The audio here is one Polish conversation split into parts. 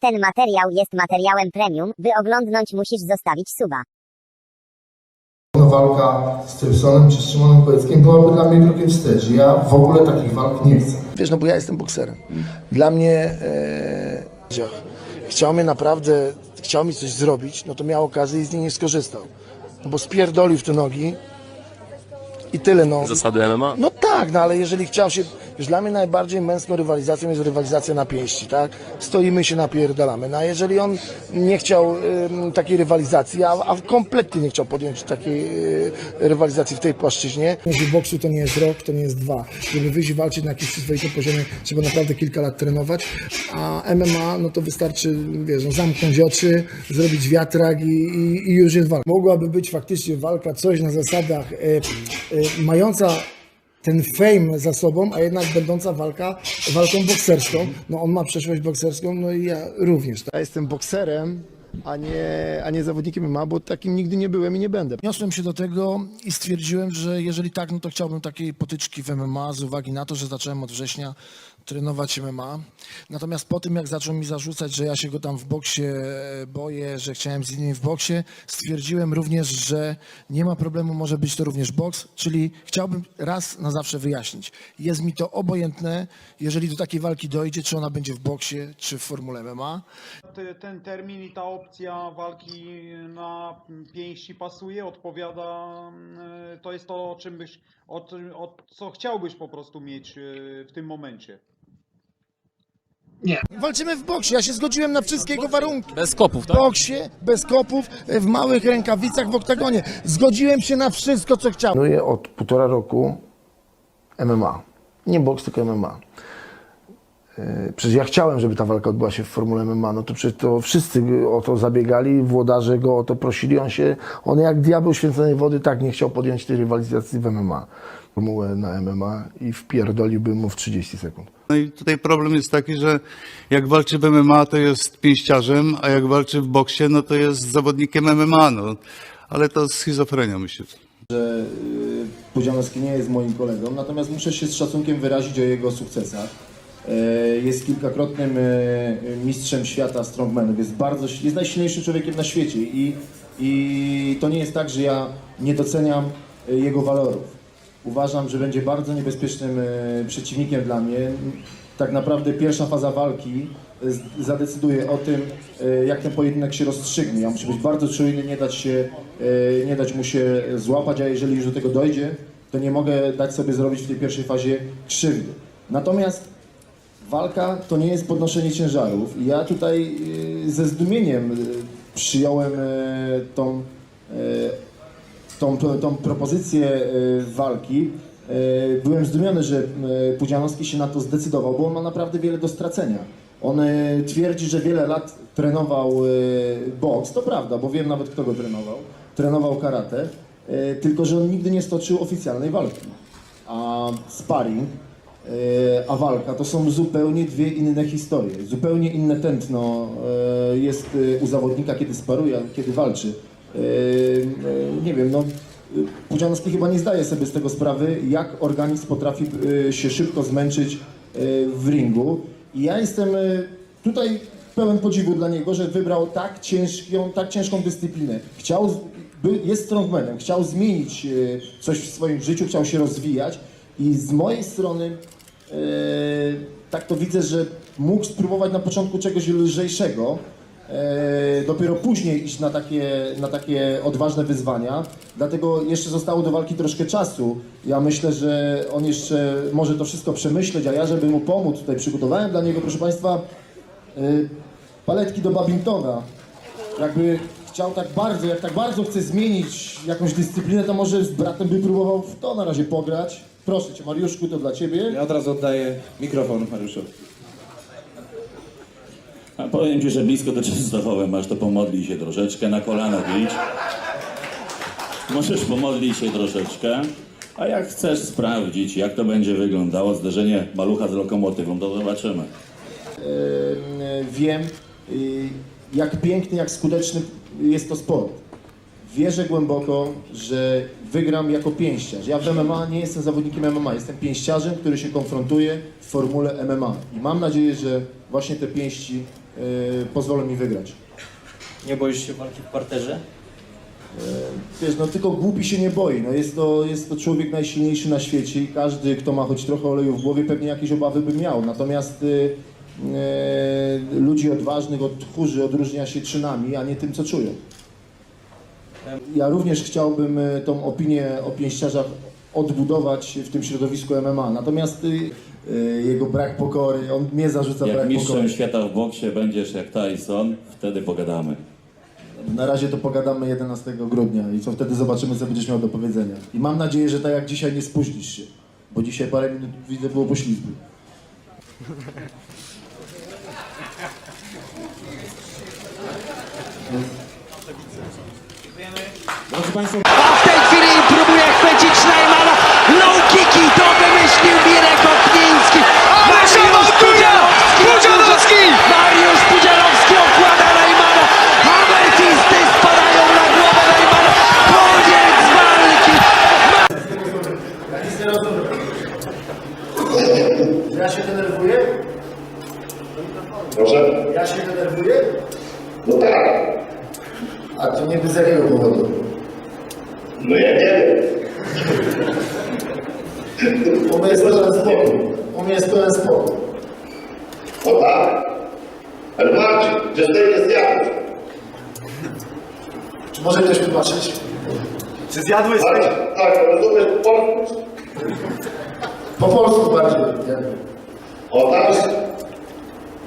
Ten materiał jest materiałem premium, by oglądnąć musisz zostawić suba. No, walka z Trypsonem czy z Szymonem Koleckim byłaby dla mnie krokiem wstecz. Ja w ogóle takich walk nie chcę. Wiesz, no bo ja jestem bokserem. Dla mnie e, chciał mnie naprawdę, chciał mi coś zrobić, no to miał okazję i z niej nie skorzystał. No bo spierdolił w te nogi i tyle, no. Zasady MMA? No tak, no ale jeżeli chciał się, już dla mnie najbardziej męską rywalizacją jest rywalizacja na pięści, tak? Stoimy się, napierdalamy. No a jeżeli on nie chciał ym, takiej rywalizacji, a, a kompletnie nie chciał podjąć takiej y, rywalizacji w tej płaszczyźnie. Jeżeli boksu to nie jest rok, to nie jest dwa. Żeby wyjść i walczyć na jakimś przyzwoitym poziomie, trzeba naprawdę kilka lat trenować, a MMA, no to wystarczy, wiesz, no, zamknąć oczy, zrobić wiatrak i, i, i już jest walka. Mogłaby być faktycznie walka, coś na zasadach e, e, mająca ten fame za sobą, a jednak będąca walka walką bokserską. No on ma przeszłość bokserską, no i ja również. Ja jestem bokserem, a nie, a nie zawodnikiem MMA, bo takim nigdy nie byłem i nie będę. Wniosłem się do tego i stwierdziłem, że jeżeli tak, no to chciałbym takiej potyczki w MMA z uwagi na to, że zacząłem od września trenować MMA. Natomiast po tym, jak zaczął mi zarzucać, że ja się go tam w boksie e, boję, że chciałem z innymi w boksie, stwierdziłem również, że nie ma problemu, może być to również boks, czyli chciałbym raz na zawsze wyjaśnić. Jest mi to obojętne, jeżeli do takiej walki dojdzie, czy ona będzie w boksie, czy w formule MMA. Te- ten termin i ta opcja walki na pięści pasuje, odpowiada. mm, To jest to, o czym byś, o, o co chciałbyś po prostu mieć y, w tym momencie. Walczymy w boksie, ja się zgodziłem na wszystkie jego warunki. Bez kopów, W tak? boksie, bez kopów, w małych rękawicach w oktagonie. Zgodziłem się na wszystko, co chciałem. Trenuję od półtora roku MMA. Nie boks, tylko MMA. Yy, Przecież ja chciałem, żeby ta walka odbyła się w Formule MMA, no to przecież to wszyscy o to zabiegali, włodarze go o to prosili, on się, on jak diabeł święconej wody tak nie chciał podjąć tej rywalizacji w MMA. Formułę na MMA i wpierdoliłbym mu w 30 sekund. No i tutaj problem jest taki, że jak walczy w MMA, to jest pięściarzem, a jak walczy w boksie, no to jest zawodnikiem MMA, no. Ale to schizofrenia, myślę. Pudzianowski nie jest moim kolegą, natomiast muszę się z szacunkiem wyrazić o jego sukcesach. E, Jest kilkakrotnym e, mistrzem świata strongmanów, jest bardzo, jest najsilniejszym człowiekiem na świecie i, i to nie jest tak, że ja nie doceniam jego walorów. Uważam, że będzie bardzo niebezpiecznym e, przeciwnikiem dla mnie. Tak naprawdę pierwsza faza walki e, zadecyduje o tym, e, jak ten pojedynek się rozstrzygnie. Ja muszę być bardzo czujny, nie dać, się, nie dać mu się złapać, a jeżeli już do tego dojdzie, to nie mogę dać sobie zrobić w tej pierwszej fazie krzywdy. Natomiast walka to nie jest podnoszenie ciężarów ja tutaj ze zdumieniem przyjąłem tą tą, tą propozycję e, walki. E, Byłem zdumiony, że e, Pudzianowski się na to zdecydował, bo on ma naprawdę wiele do stracenia. On twierdzi, że wiele lat trenował boks, to prawda, bo wiem nawet kto go trenował. Trenował karate, tylko że on nigdy nie stoczył oficjalnej walki. A sparring, a walka to są zupełnie dwie inne historie. Zupełnie inne tętno jest u zawodnika, kiedy sparuje, kiedy walczy. Nie wiem, no. Pudzianowski chyba nie zdaje sobie z tego sprawy, jak organizm potrafi e, się szybko zmęczyć e, w ringu. I ja jestem tutaj pełen podziwu dla niego, że wybrał tak ciężką, tak ciężką dyscyplinę. Chciał, jest strongmanem, chciał zmienić coś w swoim życiu, chciał się rozwijać i z mojej strony tak to widzę, że mógł spróbować na początku czegoś lżejszego, dopiero później iść na takie, na takie odważne wyzwania. Dlatego jeszcze zostało do walki troszkę czasu. Ja myślę, że on jeszcze może to wszystko przemyśleć, a ja, żeby mu pomóc, tutaj przygotowałem dla niego, proszę Państwa, e, paletki do badmintona. Jakby chciał tak bardzo, jak tak bardzo chce zmienić jakąś dyscyplinę, to może z bratem by próbował w to na razie pograć. Proszę Cię, Mariuszku, to dla Ciebie. Ja od razu oddaję mikrofon Mariuszowi. Powiem ci, że blisko do Częstochowy masz, to pomodlij się troszeczkę, na kolana idź. Możesz pomodlić się troszeczkę, a jak chcesz sprawdzić, jak to będzie wyglądało zderzenie malucha z lokomotywą, to zobaczymy. e, wiem, y, jak piękny, jak skuteczny jest to sport. wierzę głęboko, że wygram jako pięściarz. Ja w MMA nie jestem zawodnikiem MMA, jestem pięściarzem, który się konfrontuje w formule MMA. I mam nadzieję, że właśnie te pięści pozwolą mi wygrać. Nie boisz się walki w parterze? Wiesz, no tylko głupi się nie boi. No jest, to, jest to człowiek najsilniejszy na świecie i każdy, kto ma choć trochę oleju w głowie, pewnie jakieś obawy by miał. Natomiast y, y, ludzi odważnych od tchórzy odróżnia się czynami, a nie tym, co czują. Ja również chciałbym y, tą opinię o pięściarzach odbudować w tym środowisku MMA. Natomiast y, jego brak pokory, on mnie zarzuca Jak brak mistrzem pokory. świata w boksie będziesz jak Tyson, wtedy pogadamy. Na razie to pogadamy 11 grudnia i co wtedy zobaczymy, co będziesz miał do powiedzenia. I mam nadzieję, że tak jak dzisiaj nie spóźnisz się, bo dzisiaj parę minut widzę było poślizgu. A w tej chwili próbuje chwycić Najmana. Low kicki to wymyślił Mirek Okniński. Mariusz Pudzianowski! Pudzianowski! Mariusz Pudzianowski okłada Najmana. Amertisty spadają na głowę Najmana. Koniec walki. Ja się denerwuję? Proszę? Ja się denerwuję? No tak, A to niby z jakiego powodu? no ja nie wiem. U mnie jest pełen spokój. U mnie jest pełen spokój. O tak. Ale Marcin, że to jest Janusz. Czy może ktoś wybaczyć? Czy zjadłeś tak, rozumiesz polsku? Po polsku bardziej. jakby. O tak.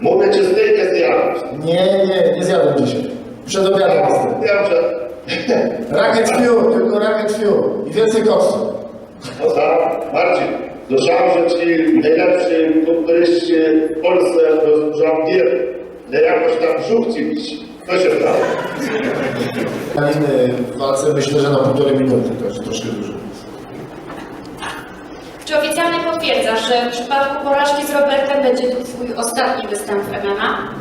Mówię, czy steak jest Janusz. Nie, nie, nie zjadłem dzisiaj. Przed obiadem jestem. Wiem, że... Racket Fuel, tylko Racket Fuel. I więcej. O tak, Marcin, słyszałem, że ci najlepsi kulturyści w Polsce rozgrzał dietę. No jakoś tam brzuch ci wisi. Co się stało? Kaliny w walce myślę, że na półtorej minuty, także troszkę dużo. Czy oficjalnie potwierdzasz, że w przypadku porażki z Robertem będzie to twój ostatni występ w MMA?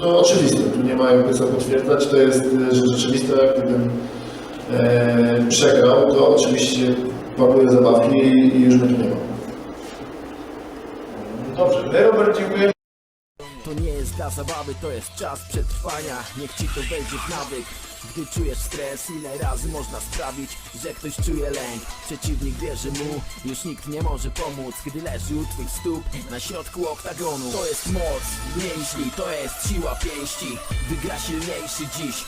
To oczywiste, tu nie ma jakby co potwierdzać, to jest rzecz rzeczywista, gdybym e, przegrał, to oczywiście pakuję zabawki i, i już mnie tu nie ma. Dobrze, my Robert dziękujemy. To nie jest dla zabawy, to jest czas przetrwania. Niech ci to wejdzie w nawyk. Gdy czujesz stres, ile razy można sprawić Że ktoś czuje lęk? Przeciwnik wierzy mu, już nikt nie może pomóc. Gdy leży u twych stóp na środku oktagonu. To jest moc mięśni, to jest siła pięści. Wygra silniejszy dziś.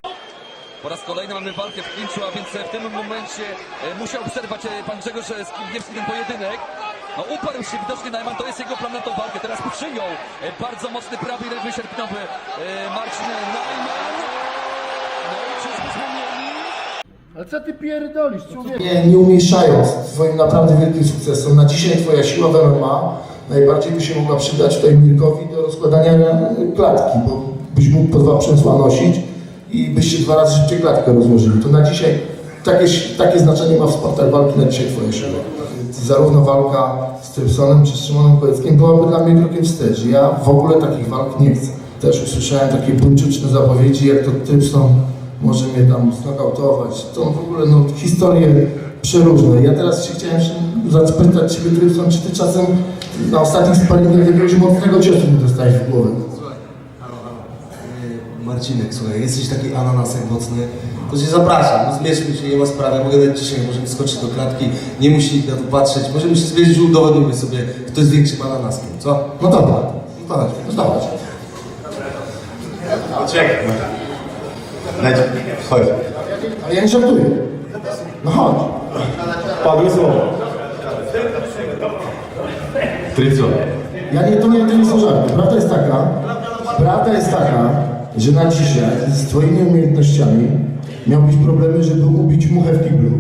Po raz kolejny mamy walkę w klinczu, a więc w tym momencie e, musiał przerwać e, pan Grzegorz Skibniewski ten pojedynek. No, uparł się widocznie Najman, to jest jego plan na tą walkę. Teraz przyjął e, bardzo mocny prawy i lewy sierpniowy e, Marcin Najman. No i. Ale co ty pierdolisz, człowieku? Nie, nie umieszczając swoim naprawdę wielkim sukcesem, na dzisiaj twoja siła w MMA najbardziej by się mogła przydać tutaj Mirkowi do rozkładania klatki, bo byś mógł po dwa przęsła nosić i byście dwa razy szybciej klatkę rozłożyli. To na dzisiaj takie, takie znaczenie ma w sportach walki na dzisiaj twoja siła. Zarówno walka z Trypsonem czy z Szymonem Koleckim byłaby dla mnie krokiem wstecz. Ja w ogóle takich walk nie chcę. Też usłyszałem takie buńczuczne zapowiedzi, jak to Trypson może mnie tam znokautować. To w ogóle no, historie przeróżne. Ja teraz się chciałem się zapytać Ciebie, Trypson, czy Ty czasem na ostatnich sparingach jakiegoś mocnego ciosu nie dostałeś w głowę? Marcinek, słuchaj, jesteś taki ananasek mocny, to cię zapraszam, no zmierzmy się, nie ma sprawy, mogę dać dzisiaj, możemy skoczyć do klatki, nie musi na to patrzeć, możemy się zmierzyć, udowodnimy sobie, kto jest większym ananaskiem, co? No dobra, No to chodź. no zobacz. Chodź. Ale ja nie żartuję. No chodź. Padły słowo. Trypson. Ja nie, to nie, to nie są żarty. Prawda jest taka, prawda jest taka, że na dzisiaj z Twoimi umiejętnościami miałbyś problemy, żeby ubić muchę w kiblu.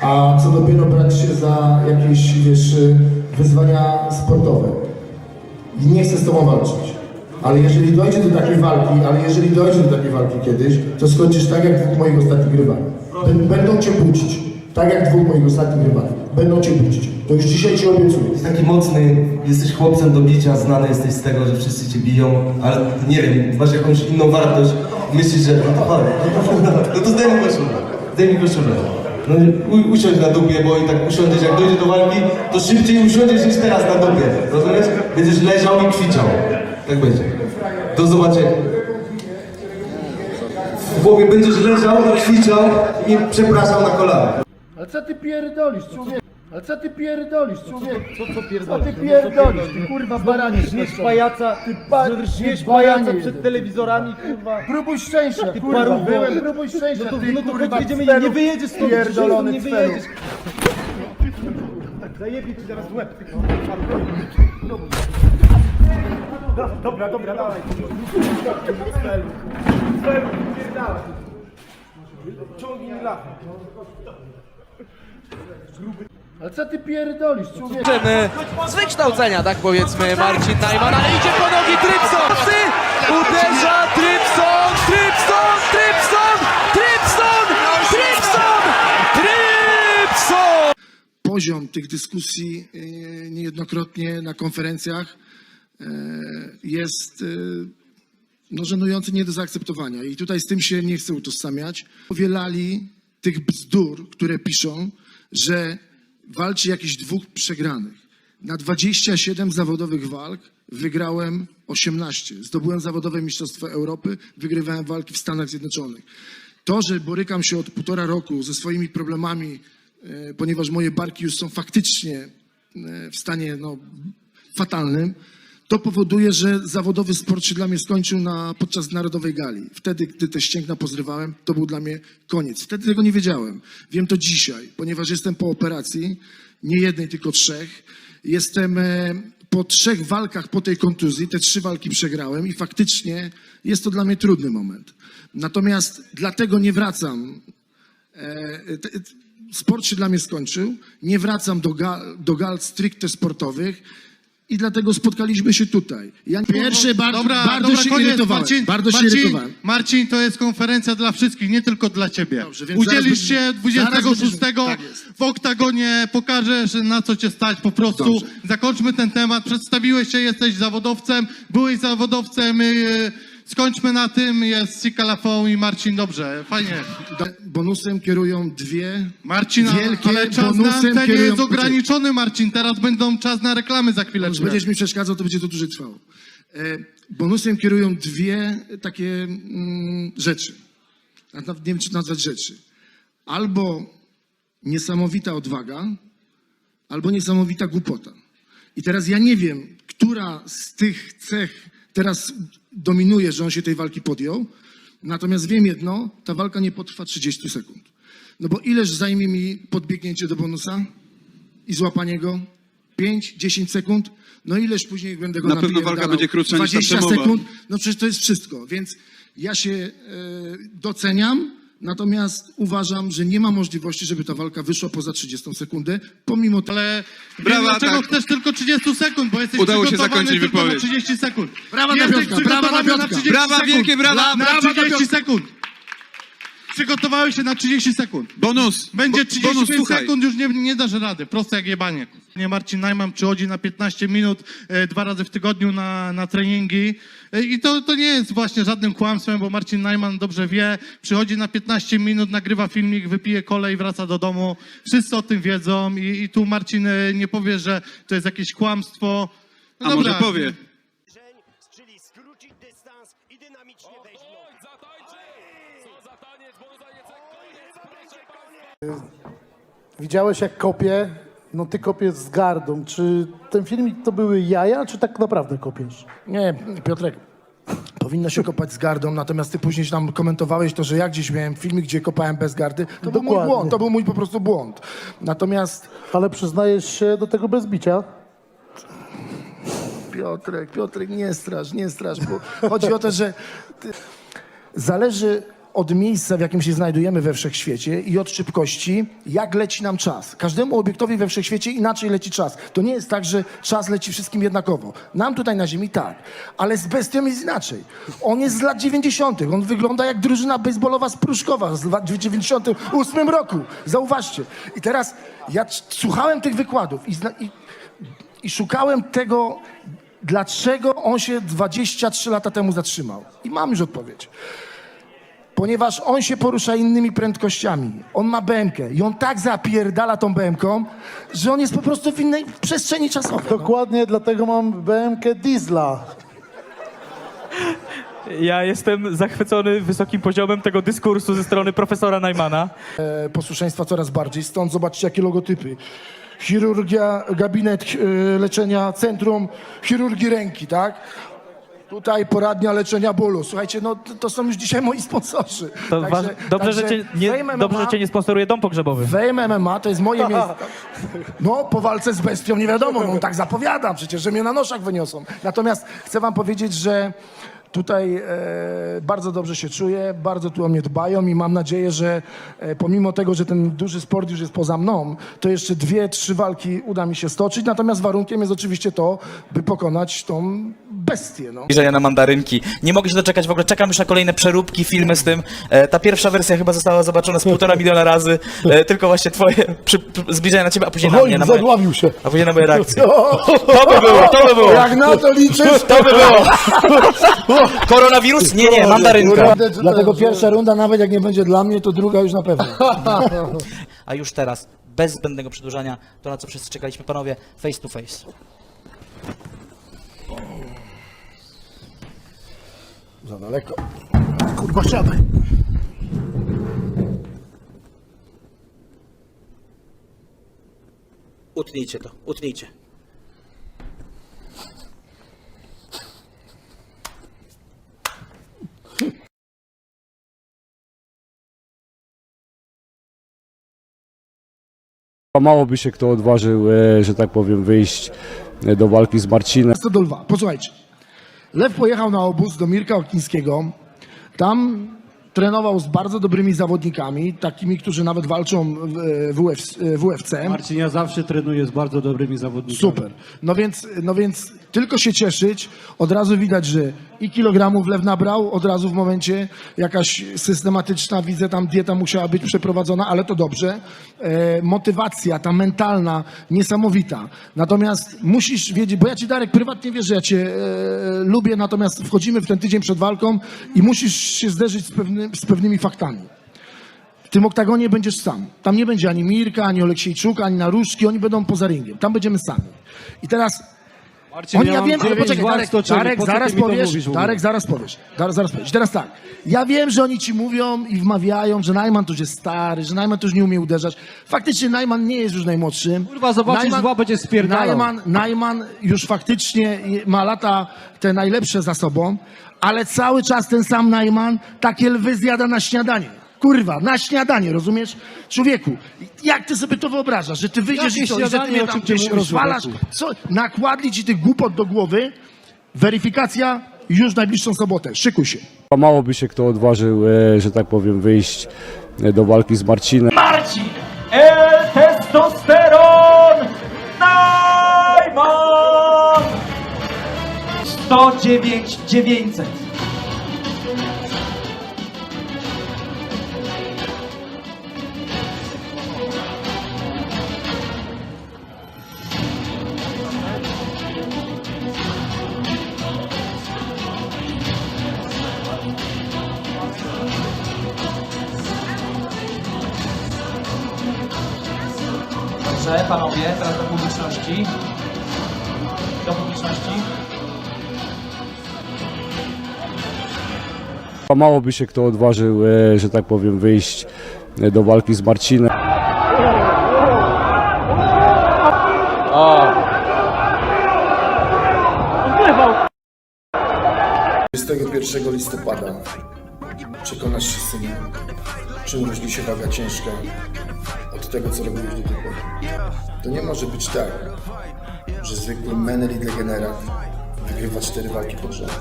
A co dopiero brać się za jakieś, wiesz, wyzwania sportowe. I nie chcę z Tobą walczyć. Ale jeżeli dojdzie do takiej walki, ale jeżeli dojdzie do takiej walki kiedyś, to skończysz tak jak dwóch moich ostatnich rywali. Bę- Będą Cię budzić. Tak jak dwóch moich ostatnich rywali. Będą Cię budzić. To już dzisiaj Ci obiecuję. Jesteś taki mocny, jesteś chłopcem do bicia, znany jesteś z tego, że wszyscy cię biją, ale nie wiem, masz jakąś inną wartość, myślisz, że... No to chodź, no to zdejmę koszulę. Zdejmij koszulę. No u, usiądź na dupie, bo i tak usiądziesz, jak dojdzie do walki, to szybciej usiądziesz niż teraz na dupie. Rozumiesz? Będziesz leżał i kwiczał. Tak będzie. Do zobaczenia. W głowie będziesz leżał i kwiczał i przepraszał na kolana. Ale co ty pierdolisz, człowiek? Ale co ty pierdolisz, człowiek? Co, co pierdolisz? Co ty pierdolisz, ty kurwa baranie śmiesz pajaca, ty pa, pajaca przed telewizorami, kurwa. Próbuj szczęścia, ty kurwa, byłem, próbuj szczęścia, no to, ty, no to kurwa, jedziemy, nie wyjedziesz stąd, pierdolony nie wyjedziesz. Zajebie ci zaraz łeb, ty Dobra, dobra, dawaj. Ciągnij lachę. Ale co ty pierdolisz, człowiek? Z wykształcenia, tak powiedzmy, Marcin Najman, ale idzie po nogi Trypson! Uderza Trypson! Trypson! Trypson! Trypson! Trypson! Trypson! poziom tych dyskusji e, niejednokrotnie na konferencjach e, jest e, no, żenujący nie do zaakceptowania. I tutaj z tym się nie chcę utożsamiać. Powielali tych bzdur, które piszą, że walczy jakichś dwóch przegranych. Na 27 zawodowych walk wygrałem 18. Zdobyłem zawodowe Mistrzostwo Europy, wygrywałem walki w Stanach Zjednoczonych. To, że borykam się od półtora roku ze swoimi problemami, e, ponieważ moje barki już są faktycznie e, w stanie no, fatalnym, to powoduje, że zawodowy sport się dla mnie skończył na, podczas Narodowej Gali. Wtedy, gdy te ścięgna pozrywałem, to był dla mnie koniec. Wtedy tego nie wiedziałem. Wiem to dzisiaj, ponieważ jestem po operacji, nie jednej, tylko trzech. Jestem e, po trzech walkach po tej kontuzji, te trzy walki przegrałem i faktycznie jest to dla mnie trudny moment. Natomiast dlatego nie wracam E, sport się dla mnie skończył, nie wracam do, ga, do gal stricte sportowych i dlatego spotkaliśmy się tutaj. Ja pierwszy bardzo, Dobra, bardzo dobra, się koniec. irytowałem. Marcin, bardzo się Marcin, irytowałem. Marcin, to jest konferencja dla wszystkich, nie tylko dla ciebie. Dobrze, więc Udzielisz zaraz się zaraz 26 będziemy- tak jest. w oktagonie, pokażesz na co cię stać po prostu. Dobrze. Zakończmy ten temat. Przedstawiłeś się, jesteś zawodowcem, byłeś zawodowcem. Yy, skończmy na tym. Jest Sika Lafon i Marcin. Dobrze, fajnie. Bonusem kierują dwie Marcin, a- wielkie ale czas na bonusem antenie kierują... jest ograniczony, Marcin. Teraz będą czas na reklamy za Jeśli chwileczkę. będziesz mi przeszkadzał, to będzie to dłużej trwało. E, bonusem kierują dwie takie mm, rzeczy. A Nawet nie wiem, czy nazwać rzeczy. Albo niesamowita odwaga, albo niesamowita głupota. I teraz ja nie wiem, która z tych cech teraz dominuje, że on się tej walki podjął. Natomiast wiem jedno, ta walka nie potrwa 30 sekund. No bo ileż zajmie mi podbiegnięcie do bonusa i złapanie go? 5, 10 sekund? No ileż później będę go Na pewno walka będzie krótsza niż ta 20 przemowa. sekund? No przecież to jest wszystko. Więc ja się e, doceniam, natomiast uważam, że nie ma możliwości, żeby ta walka wyszła poza 30 sekundę, pomimo to... Ale Brawa, wiem, dlaczego tak. chcesz tylko 30 sekund, bo jesteś Udało się przygotowany zakończyć tylko wypowiedź. na 30 sekund. Brawa dla jesteś Piotrka, brawa dla przygotowany na Piotrka. 30 Brawa, sekund. wielkie brawa, Dla- brawa dla Na 30 Piotrka. sekund. Przygotowałeś się na 30 sekund. Bonus! Będzie Bo- 35 bonus, słuchaj. sekund, już nie, nie dasz rady. Proste jak jebanie. Nie Marcin Najman przychodzi na 15 minut e, dwa razy w tygodniu na, na treningi E, i to, to nie jest właśnie żadnym kłamstwem, bo Marcin Najman dobrze wie, przychodzi na 15 minut, nagrywa filmik, wypije kolej, wraca do domu. Wszyscy o tym wiedzą i, i tu Marcin e, nie powie, że to jest jakieś kłamstwo. No A dobra. może powie? Widziałeś jak kopie? No ty kopiesz z gardą. Czy ten filmik to były jaja, czy tak naprawdę kopiesz? Nie, Piotrek, powinno się kopać z gardą, natomiast ty później tam komentowałeś to, że ja gdzieś miałem filmik, gdzie kopałem bez gardy. To był mój Dokładnie. błąd, to był mój po prostu błąd. Natomiast Ale przyznajesz się do tego bez bicia? Piotrek, Piotrek, nie strasz, nie strasz, bo chodzi o to, że ty... zależy od miejsca, w jakim się znajdujemy we wszechświecie i od szybkości, jak leci nam czas. Każdemu obiektowi we wszechświecie inaczej leci czas. To nie jest tak, że czas leci wszystkim jednakowo. Nam tutaj na Ziemi tak, ale z bestią jest inaczej. On jest z lat 90., on wygląda jak drużyna baseballowa z Pruszkowa z lat 98 roku. Zauważcie. I teraz ja słuchałem tych wykładów i, i i szukałem tego, dlaczego on się 23 lata temu zatrzymał. I mam już odpowiedź. Ponieważ on się porusza innymi prędkościami. On ma BMK i on tak zapierdala tą BMką, że on jest po prostu w innej przestrzeni czasowej. no. Dokładnie dlatego mam BMK Diesla. Ja jestem zachwycony wysokim poziomem tego dyskursu ze strony profesora Najmana. E, posłuszeństwa coraz bardziej. Stąd zobaczcie, jakie logotypy. Chirurgia, gabinet e, leczenia, centrum chirurgii ręki, tak? Tutaj poradnia leczenia bólu. Słuchajcie, no to, to są już dzisiaj moi sponsorzy. To Także- waż... dobrze, że także cię nie, Fame dobrze, MMA że cię nie sponsoruje dom pogrzebowy. Fame MMA to jest moje miejsce. No, po walce z bestią nie wiadomo, no tak zapowiadam przecież, że mnie na noszach wyniosą. Natomiast chcę wam powiedzieć, że tutaj e, bardzo dobrze się czuję, bardzo tu o mnie dbają i mam nadzieję, że e, pomimo tego, że ten duży sport już jest poza mną, to jeszcze dwie, trzy walki uda mi się stoczyć. Natomiast warunkiem jest oczywiście to, by pokonać tą bestię. No. Zbliżenia na mandarynki. Nie mogę się doczekać, w ogóle czekam już na kolejne przeróbki, filmy z tym. E, ta pierwsza wersja chyba została zobaczona z półtora miliona razy, e, tylko właśnie twoje przy, przy, zbliżenia na ciebie, a później na mnie, na moje, zadławił się. a później na moje reakcje. To by było, to by było. Jak na to liczysz, To by było. Koronawirus? Nie, nie, mandarynka. Dlatego pierwsza runda, nawet jak nie będzie dla mnie, to druga już na pewno. A już teraz, bez zbędnego przedłużania, to na co wszyscy czekaliśmy, panowie, face to face. Za daleko. Kurwa, siadaj. Utnijcie to, utnijcie. Mało by się kto odważył, e, że tak powiem, wyjść e, do walki z Marcinem. 100 do lwa. Posłuchajcie. Lew pojechał na obóz do Mirka Okińskiego. Tam trenował z bardzo dobrymi zawodnikami, takimi, którzy nawet walczą w, w, UFC, w UFC. Marcin, ja zawsze trenuję z bardzo dobrymi zawodnikami. Super. No więc, no więc tylko się cieszyć. Od razu widać, że i kilogramów lew nabrał, od razu w momencie jakaś systematyczna, widzę tam dieta musiała być przeprowadzona, ale to dobrze. E, motywacja, ta mentalna, niesamowita. Natomiast musisz wiedzieć, bo ja ci Darek prywatnie wiesz, że ja cię e, lubię, natomiast wchodzimy w ten tydzień przed walką i musisz się zderzyć z, pewny, z pewnymi faktami. W tym oktagonie będziesz sam. Tam nie będzie ani Mirka, ani Oleksiejczuka, ani Naruszki, oni będą poza ringiem. Tam będziemy sami. I teraz Marcin, oni, ja wiem, ale poczekaj, Darek. Darek zaraz powiesz, mówisz? Darek, zaraz powiesz, Darek, zaraz powiesz. Teraz tak, ja wiem, że oni ci mówią i wmawiają, że Najman to już jest stary, że Najman to już nie umie uderzać. Faktycznie Najman nie jest już najmłodszy. Kurwa, zobaczysz, zła będzie spierdalał. Najman, Najman już faktycznie ma lata te najlepsze za sobą, ale cały czas ten sam Najman takie lwy zjada na śniadanie. Kurwa, na śniadanie, rozumiesz? Człowieku, jak ty sobie to wyobrażasz, że ty wyjdziesz Jakie i co, i że ty śniadanie, mnie o tam czym ty gdzieś mówisz, rozwalasz? Co? Nakładli ci tych głupot do głowy, weryfikacja już w najbliższą sobotę. Szykuj się. Mało by się kto odważył, e, że tak powiem, wyjść e, do walki z Marcinem. Marcin! El testosteron! Najman! 109 900. Dobrze, panowie, teraz do publiczności. Do publiczności. Mało by się kto odważył, e, że tak powiem, wyjść e, do walki z Marcinem. 21 listopada przekonasz się synu, czym różni się waga ciężka od tego, co robiłeś do tej pory. To nie może być tak, że zwykły menel i degenerat wygrywa cztery walki pod rząd.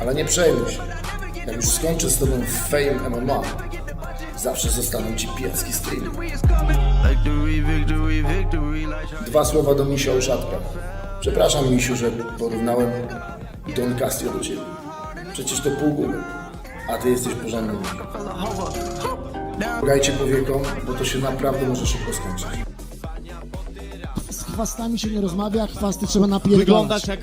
Ale nie przejmuj się. Jak już skończę z tobą w Fame MMA, zawsze zostaną ci pijacki streamy. Dwa słowa do Misia Uszatka. Przepraszam, Misiu, że porównałem Don Casio do ciebie. Przecież to pół głowy, a ty jesteś porządny Misio. Grajcie powieką, bo to się naprawdę może szybko skończyć. Z chwastami się nie rozmawia, chwasty trzeba napierdalać. Wyglądasz jak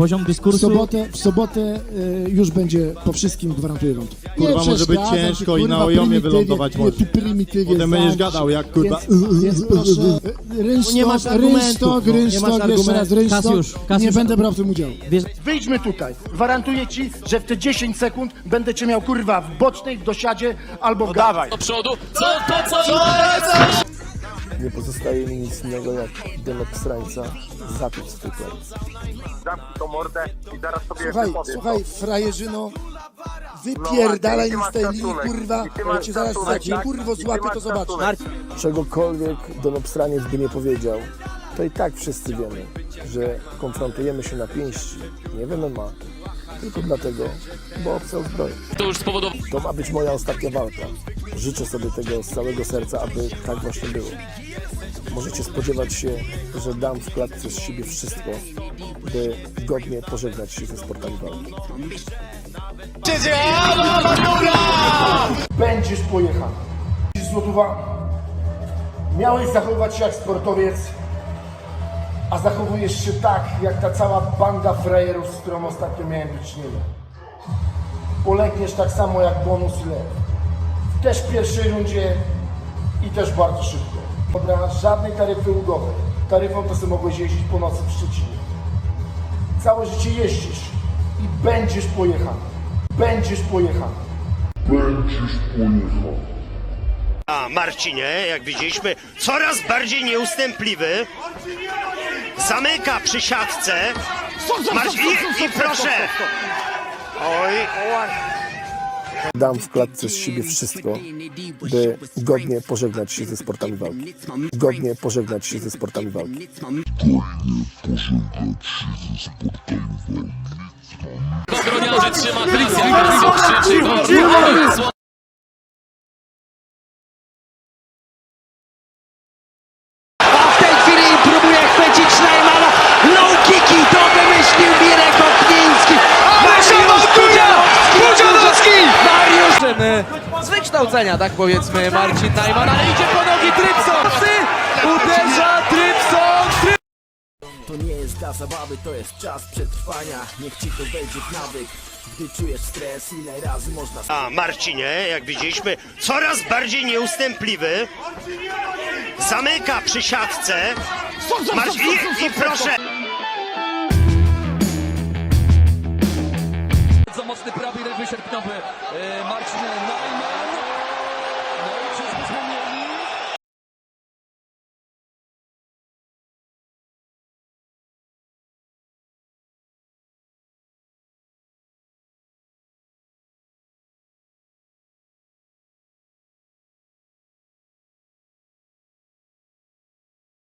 Poziom W dyskursu... sobotę, w sobotę y, już będzie po wszystkim, gwarantuję wam to. Kurwa, może być przeszkadzam ciężko ci, i na ojomie prymitywie, wylądować ty- możesz. prymitywie Potem będziesz zamknij gadał jak, kurwa, Więc, więc proszę, rynsztok, Nie masz argumentów, rynsztok, no. Nie rynsztok, jeszcze raz argumentów. rynsztok. Kasiusz, Kasiusz. Nie będę brał w tym udziału. Wiesz- Wyjdźmy tutaj. Gwarantuję ci, że w te 10 sekund będę cię miał kurwa w bocznej, w dosiadzie albo w dawaj. Do przodu. Co, po co? Nie pozostaje mi nic innego jak demet strańca zapić zwykle. Słuchaj, słuchaj, frajerzyno, wypierdalaj mi z tej linii, kurwa, ja cię zaraz za cię, kurwo złapię, to zobaczysz. Czegokolwiek Don Obstraniec by nie powiedział, to i tak wszyscy wiemy, że konfrontujemy się na pięści, nie w MMA, tylko dlatego, bo obcał zbroję. To już spowodowało. To ma być moja ostatnia walka. Życzę sobie tego z całego serca, aby tak właśnie było. Możecie spodziewać się, że dam w klatce z siebie wszystko, by godnie pożegnać się ze sportami walki. Będziesz pojechany. Złotowa, miałeś zachowywać się jak sportowiec, a zachowujesz się tak, jak ta cała banda frajerów, z którą ostatnio miałem do czynienia. Polegniesz tak samo jak bonus i lew. Też w pierwszej rundzie i też bardzo szybko. Dobra, żadnej taryfy ulgowej. Taryfą to sobie mogłeś jeździć po nocy w Szczecinie. Całe życie jeździsz i będziesz pojechany. Będziesz pojechany. A Marcinie, jak widzieliśmy, coraz bardziej nieustępliwy. Zamyka przy siatce. Marcin, i, i proszę. Oj, Dam w klatce z siebie wszystko, by godnie pożegnać się ze sportami walki. Godnie pożegnać się ze sportami walki. Ochroniarzy trzyma Krystian, Krystian krzyczy. Bardzo A w tej chwili próbuje chwycić Najmana. Low kicki to wymyślił Mirek Okniński. Mariusz Pudzianowski! Mariusz Z wykształcenia, tak powiedzmy, Marcin Najman, ale idzie po nogi Trypson! Uderza Trypson! To nie jest dla zabawy, to jest czas przetrwania. Niech ci to wejdzie w nawyk. Gdy czujesz stres, ile razy można A Marcinie, jak widzieliśmy, coraz bardziej nieustępliwy. Zamyka przy siatce. Marcin, i, i proszę. Bardzo mocny prawy ręby sierpniowy. E, Marcin